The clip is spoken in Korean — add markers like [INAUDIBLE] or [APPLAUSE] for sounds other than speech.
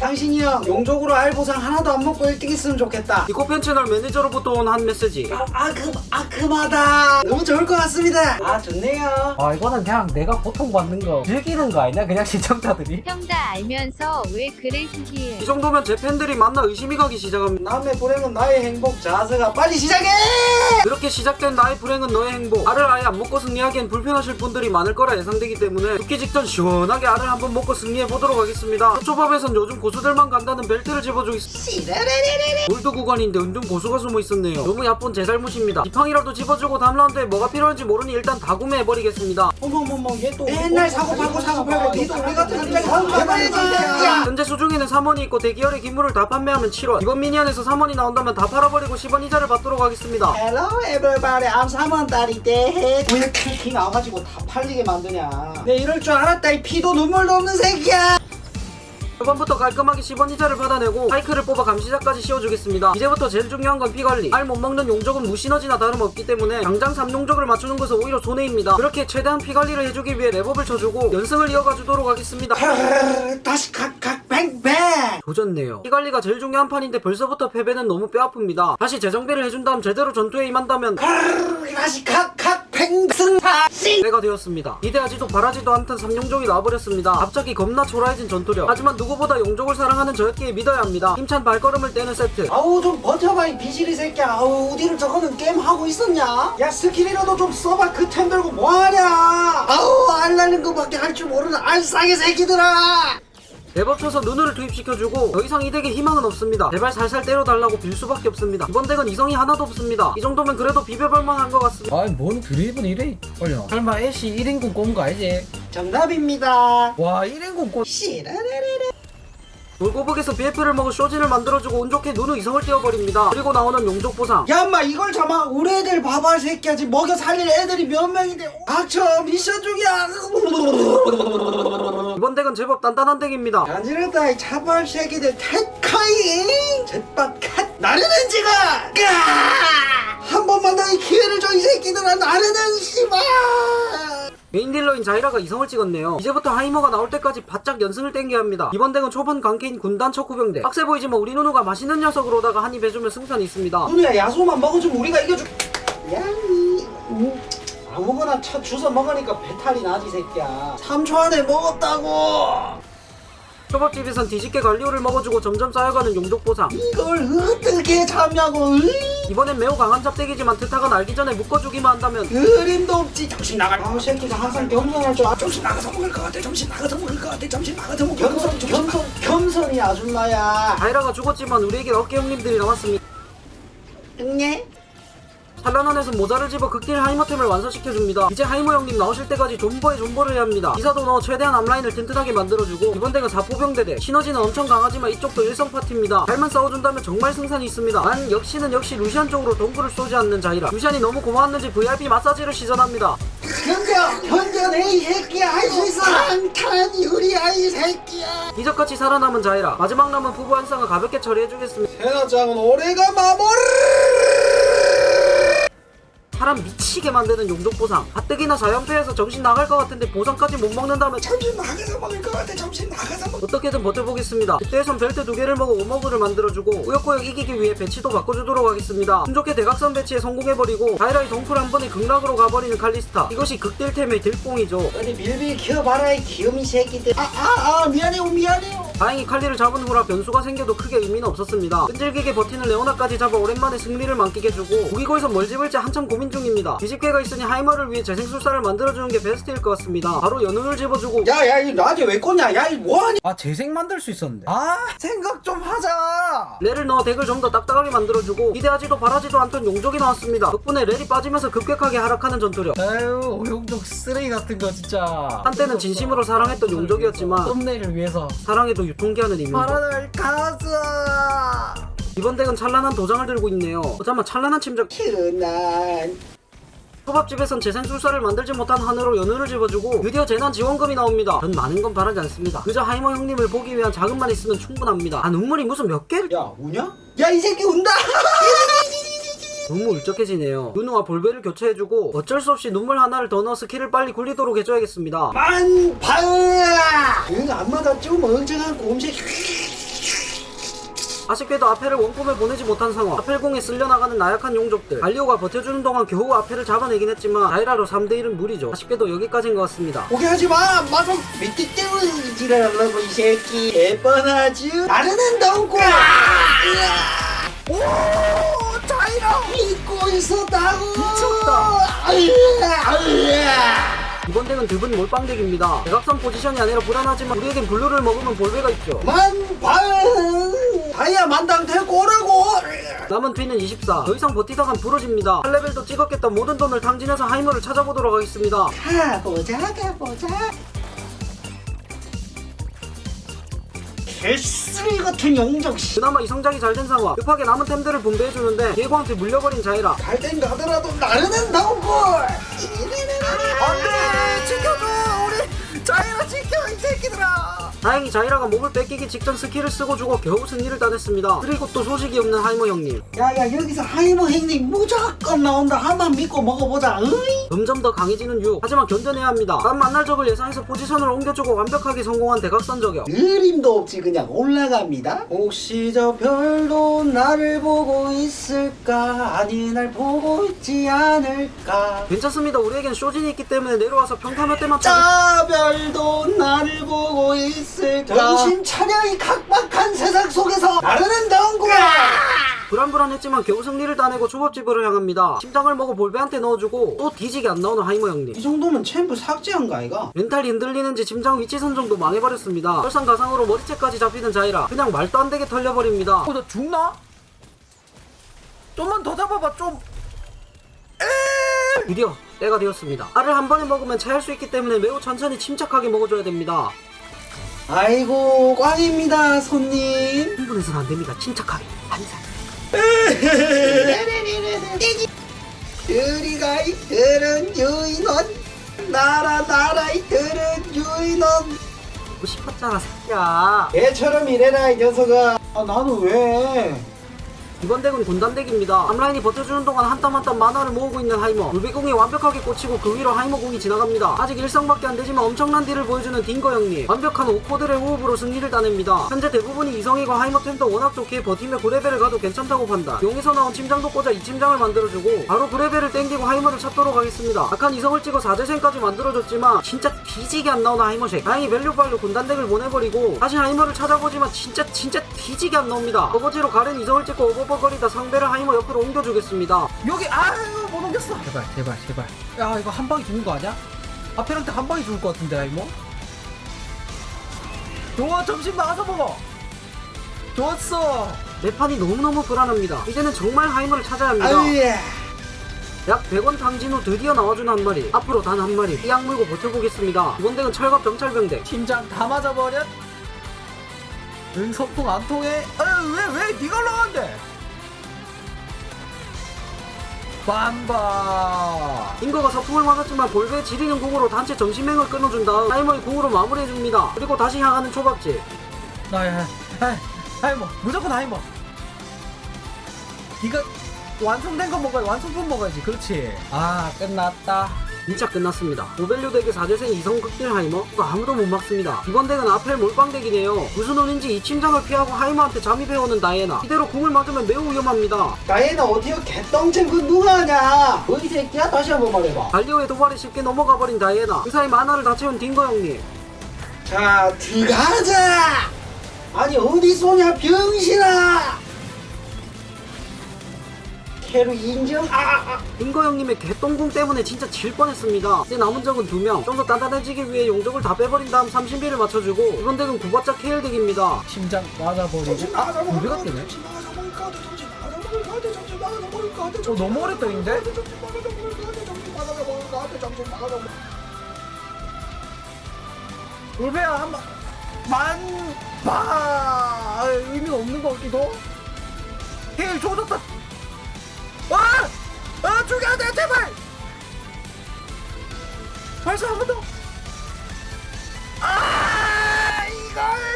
상신이 형 용적으로 알보상 하나도 안 먹고 1등 했으면 좋겠다. 이코펜 채널 매니저로부터 온 한 메시지. 아그 아그마다. 너무 좋을 것 같습니다. 아 좋네요. 아 이거는 그냥 내가 고통받는 거 즐기는 거 아니야? 그냥 [LAUGHS] 시청자들이? 형다 알면서 왜 그래 이 시기에 정도면 제 팬들이 만나 의심이 가기 시작합니다. 남의 불행은 나의 행복. 자세가 빨리 시작해! 그렇게 시작된 나의 불행은 너의 행복. 알을 아예 안 먹고 승리하기엔 불편하실 분들이 많을 거라 예상되기 때문에 죽기 직전 시원하게 알을 한번 먹고 승리해 보도록 하겠습니다. 초밥에선 요즘 고 수들만 간다는 벨트를 집어주겠습니다. 골드 구간인데 은둔 고수가 숨어 있었네요. 너무 야쁜 제 잘못입니다. 지팡이라도 집어주고 다음 라운드에 뭐가 필요한지 모르니 일단 다 구매해버리겠습니다. 어머머머 얘또 맨날 사고 팔고 사고 팔고 니도 우리 같은 남자 사고 팔아야지 현재 수중에는 3원이 있고 대기열의 기물을 다 판매하면 7원. 이번 미니언에서 3원이 나온다면 다 팔아버리고 10원 이자를 받도록 하겠습니다. Hello everybody. I'm 3원 딸이 대왜 이렇게 나와가지고 다 팔리게 만드냐. 내 이럴 줄 알았다 이 피도 눈물도 없는 새끼야 초반부터 깔끔하게 10원 이자를 받아내고 사이클을 뽑아 감시자까지 씌워주겠습니다. 이제부터 제일 중요한 건 피관리. 알 못 먹는 용적은 무시너지나 다름없기 때문에 당장 3용적을 맞추는 것은 오히려 손해입니다. 그렇게 최대한 피관리를 해주기 위해 랩업을 쳐주고 연승을 이어가 주도록 하겠습니다. 크으, 다시 각각 뱅뱅 조졌네요. 피관리가 제일 중요한 판인데 벌써부터 패배는 너무 뼈아픕니다. 다시 재정비를 해준 다음 제대로 전투에 임한다면 다시 각각 뱅승사시 때가 되었습니다. 기대하지도 바라지도 않던 삼용종이 나와버렸습니다. 갑자기 겁나 초라해진 전투력. 하지만 누구보다 용족을 사랑하는 저였기에 믿어야 합니다. 힘찬 발걸음을 떼는 세트. 아우 좀 버텨봐 이 비실이 새끼야 아우 어디를 저거는 게임 하고 있었냐 야 스킬이라도 좀 써봐 그 템 들고 뭐하냐 아우 알 날린 거밖에 할 줄 모르는 알싸게 새끼들아 대법 쳐서 눈을 투입시켜주고 더 이상 이 덱에 희망은 없습니다. 제발 살살 때려달라고 빌 수밖에 없습니다. 이번 덱은 이성이 하나도 없습니다. 이 정도면 그래도 비벼볼만한 것 같습니다. 아이 뭔 드립은 이래 걸려 설마 애쉬 1인공 꼰 거 알지? 정답입니다 와 1인공 꼰 시라라라라 돌고북에서 BF를 먹은 쇼진을 만들어주고 운 좋게 눈의 이성을 띄워버립니다. 그리고 나오는 용족 보상. 야 엄마 이걸 잡아 우리 애들 봐봐 이 새끼야 지금 먹여 살릴 애들이 몇 명인데 닥쳐 미션 중이야 이번 덱은 제법 단단한 덱입니다. 간지럽다 이 차밥 새끼들 택카이 jet밥 컷 나르는 지가 한 번만 더 이 기회를 줘 이 새끼들아 나르는 씨발 메인 딜러인 자이라가 이성을 찍었네요. 이제부터 하이머가 나올 때까지 바짝 연승을 땡겨야 합니다. 이번 덱은 초반 강케인 군단 척후병대. 빡세 보이지만 우리 누누가 맛있는 녀석으로다가 한입 해주면 승산이 있습니다. 누누야 야소만 먹어주면 우리가 이겨줄 야이 음, 아무거나 쳐 주워 먹으니까 배탈이 나지 이 새끼야. 3초 안에 먹었다고! 초밥집에선 뒤집게 관리오를 먹어주고 점점 쌓여가는 용족 보상. 이걸 어떻게 잡냐고 으이. 이번엔 매우 강한 잡대기지만 트타가 날기 전에 묶어주기만 한다면. 그림도 없지. 정신 나가 아 새끼가 항상 겸손할 줄 아, 정신 나가서 먹을 것 같아 정신 나가서 먹을 것 같아 정신 나가서 먹을 것 같아. 겸손 겸손 겸손이 아줌마야. 자이라가 죽었지만 우리에게 어깨 형님들이 남았습니다. 응예 찬란한에서 모자를 집어 극딜 하이머템을 완성시켜줍니다. 이제 하이머 형님 나오실 때까지 존버에 존버를 해야 합니다. 기사도 넣어 최대한 앞라인을 튼튼하게 만들어주고 이번 덱은 4포병대대 시너지는 엄청 강하지만 이쪽도 일성 파티입니다. 잘만 싸워준다면 정말 승산이 있습니다. 난 역시는 역시 루시안 쪽으로 동굴을 쏘지 않는 자이라 루시안이 너무 고마웠는지 VIP 마사지를 시전합니다. 견뎌 견뎌내 이 새끼야 할 수 있어 방탄 유리야 이 새끼야 이적같이 살아남은 자이라 마지막 남은 부부 한 쌍을 가볍게 처리해주겠습니다. 세나장은 올해가 마무리 사람 미치게 만드는 용족 보상 가뜩이나 자연패에서 정신 나갈 것 같은데 보상까지 못 먹는다면 정신 나가서 먹을 것 같아 정신 나가서 먹 어떻게든 버텨보겠습니다. 그때에선 벨트 두 개를 먹어 오머그를 만들어주고 꾸역꾸역 이기기 위해 배치도 바꿔주도록 하겠습니다. 운 좋게 대각선 배치에 성공해버리고 다이라이 덩쿨 한 번에 극락으로 가버리는 칼리스타 이것이 극딜템의 들뽕이죠. 어디 밀밀 키워봐라 이 귀요미 새끼들 아아 아 미안해요 미안해요 다행히 칼리를 잡은 후라 변수가 생겨도 크게 의미는 없었습니다. 끈질기게 버티는 레오나까지 잡아 오랜만에 승리를 만끽해주고 무기고에서 뭘 집을지 한참 고민 중입니다. 뒤집개가 있으니 하이머를 위해 재생술사를 만들어주는 게 베스트일 것 같습니다. 바로 연운을 집어주고 야야 이 나한테 왜 꽂냐 야 이 뭐하냐 아 재생 만들 수 있었는데 아 생각 좀 하자 레를 넣어 덱을 좀 더 딱딱하게 만들어주고 기대하지도 바라지도 않던 용족이 나왔습니다. 덕분에 렐이 빠지면서 급격하게 하락하는 전투력. 아유 오용족 쓰레기 같은 거 진짜 한때는 진심으로 사랑했던 용족이었지만 썸네일을 위해서 사랑에도 유통기한은 이민족. 바라를 가자 이번 덱은 찬란한 도장을 들고 있네요. 어, 잠깐만 찬란한 침적. 날 초밥집에선 재생술사를 만들지 못한 한으로 연우를 집어주고 드디어 재난 지원금이 나옵니다. 전 많은 건 바라지 않습니다. 그저 하이머 형님을 보기 위한 자금만 있으면 충분합니다. 아 눈물이 무슨 몇 개를 야 우냐? 야 이 새끼 운다 [LAUGHS] 너무 울적해지네요. 누누와 볼베를 교체해주고 어쩔 수 없이 눈물 하나를 더 넣어 스킬을 빨리 굴리도록 해줘야겠습니다. 만발 응 안마다 좀 멍청한 곰새끼 아쉽게도 아펠을 원콤에 보내지 못한 상황 아펠공에 쓸려나가는 나약한 용족들 갈리오가 버텨주는 동안 겨우 아펠을 잡아내긴 했지만 다이라로 3대1은 무리죠 아쉽게도 여기까지인 것 같습니다 포기하지 마! 마성 믿기 때문에 지랄하려고 이 새끼 개뻔하지? 나르는 덩고! 오! 믿고 있었다고! 미쳤다! 이번 덱은 드분 몰빵덱입니다 대각선 포지션이 아니라 불안하지만 우리에겐 블루를 먹으면 볼배가 있죠 만반! 다이아 만당 데리고 오라고! 남은 뒤는 24. 더 이상 버티다간 부러집니다. 8레벨도 찍었겠다 모든 돈을 탕진해서 하이머를 찾아보도록 하겠습니다. 가보자 가보자 개쓰레기 같은 용적씨 그나마 이 성장이 잘 된 상황. 급하게 남은 템들을 분배해주는데 예고한테 물려버린 자이라. 갈땐 가더라도 나르는 덩골! 안돼! 지켜줘! 우리 자이라 지켜 이 새끼들아! 다행히 자이라가 몸을 뺏기기 직전 스킬을 쓰고 죽어 겨우 승리를 따냈습니다. 그리고 또 소식이 없는 하이머 형님. 야야 여기서 하이머 형님 무조건 나온다 한번 믿고 먹어보자 으이? 점점 더 강해지는 유. 하지만 견뎌내야 합니다. 난 만날 적을 예상해서 포지션을 옮겨주고 완벽하게 성공한 대각선 저격. 그림도 없지 그냥 올라갑니다 혹시 저 별도 나를 보고 있을까 아니 날 보고 있지 않을까 괜찮습니다. 우리에겐 쇼진이 있기 때문에 내려와서 평타 몇 대만 쳐도 저 별도 나를 보고 있 을까 정신 차려 이 각박한 세상 속에서 나르는 덩굴 불안불안했지만 겨우 승리를 따내고 초밥집으로 향합니다. 심장을 먹어 볼배한테 넣어주고 또 뒤지게 안 나오는 하이머 형님. 이 정도면 챔프 삭제한 거 아이가? 멘탈이 흔들리는지 심장 위치 선정도 망해버렸습니다. 설상가상으로 머리채까지 잡히는 자이라 그냥 말도 안 되게 털려버립니다. 어, 나 죽나? 좀만 더 잡아봐 좀 드디어 때가 되었습니다. 알을 한 번에 먹으면 체할 수 있기 때문에 매우 천천히 침착하게 먹어줘야 됩니다. 아이고 꽝입니다 손님 흥분해서는 안 됩니다. 침착하게 살살. 우리가 이 들은 유인원 나라 나라 이 들은 유인원 먹고 싶었잖아 새끼야. 얘처럼 이래라 이 녀석아 아 나는 왜 이번 덱은 군단 덱입니다. 앞라인이 버텨주는 동안 한땀 한땀 만화를 모으고 있는 하이머. 물배공이 완벽하게 꽂히고 그 위로 하이머 공이 지나갑니다. 아직 일상밖에 안 되지만 엄청난 딜을 보여주는 딩거 형님. 완벽한 5코드의 호흡으로 승리를 따냅니다. 현재 대부분이 이성이고 하이머 템도 워낙 좋기에 버티며 9레벨을 가도 괜찮다고 판단. 용에서 나온 침장도 꽂아 이 침장을 만들어주고 바로 9레벨을 땡기고 하이머를 찾도록 하겠습니다. 악한 이성을 찍어 4재생까지 만들어줬지만 진짜 뒤지게 안 나오는 하이머색. 다행히 밸류빨로 군단 덱을 보내버리고 다시 하이머를 찾아보지만 진짜 진짜 뒤지게 안 나옵니다. 어거지로 가른 이성을 찍고 오버 버거리다 상대를 하이머 옆으로 옮겨주겠습니다. 여기 아유 못 옮겼어 제발 제발 제발 야 이거 한 방에 죽는 거 아니야? 아페한테 한 방에 죽을 것 같은데 이모 좋아 점심 나가서 먹어 좋았어 내 판이 너무너무 불안합니다. 이제는 정말 하이머를 찾아야 합니다. 아유야 약 100원 탕진 후 드디어 나와준 한 마리. 앞으로 단 한 마리. 이 악물고 버텨보겠습니다. 이번 덱은 철갑 병찰병대. 심장 다 맞아버렸 응 소통 안 통해 아유 왜왜 니가 올라간대 반바 인거가 서풍을 맞았지만 볼베 지리는 궁으로 단체 점심행을 끊어준 다음 하이머의 궁으로 마무리해줍니다. 그리고 다시 향하는 초밥집. 나야 하이머. 무조건 하이머. 니가 완성된 거 먹어야 완성품 먹어야지. 그렇지. 아 끝났다 진짜 끝났습니다. 오벨류 덱의 4재생 이성 극딜 하이머? 이거 아무도 못 막습니다. 이번 덱은 아펠 몰빵 덱이네요. 무슨 운인지 이 침장을 피하고 하이머한테 잠입해오는 다이애나. 이대로 궁을 맞으면 매우 위험합니다. 나이는 어디가 개똥쟁 그 누가 하냐 어이 새끼야 다시 한번 말해봐 갈리오의 도발에 쉽게 넘어가버린 다이애나. 그 사이 만화를 다 채운 딩거 형님. 자 들어가자 아니 어디 쏘냐 병신아 캐로 인정 아, 아, 아. 딩거 형님의 개똥궁 때문에 진짜 질 뻔했습니다. 이제 남은 적은 두 명. 좀 더 단단해지기 위해 용적을 다 빼버린 다음 30비를 맞춰주고 이번 덱은 구바짝 KL 덱입니다. 심장 맞아버리고 아 불배가 뜨네 어 너무 오래 떠있는데? 불배야 한번 만바 의미가 없는 것 같기도 헤일 조졌다 와! 아 죽여야 돼 제발! 발사 한번 더! 아! 이걸!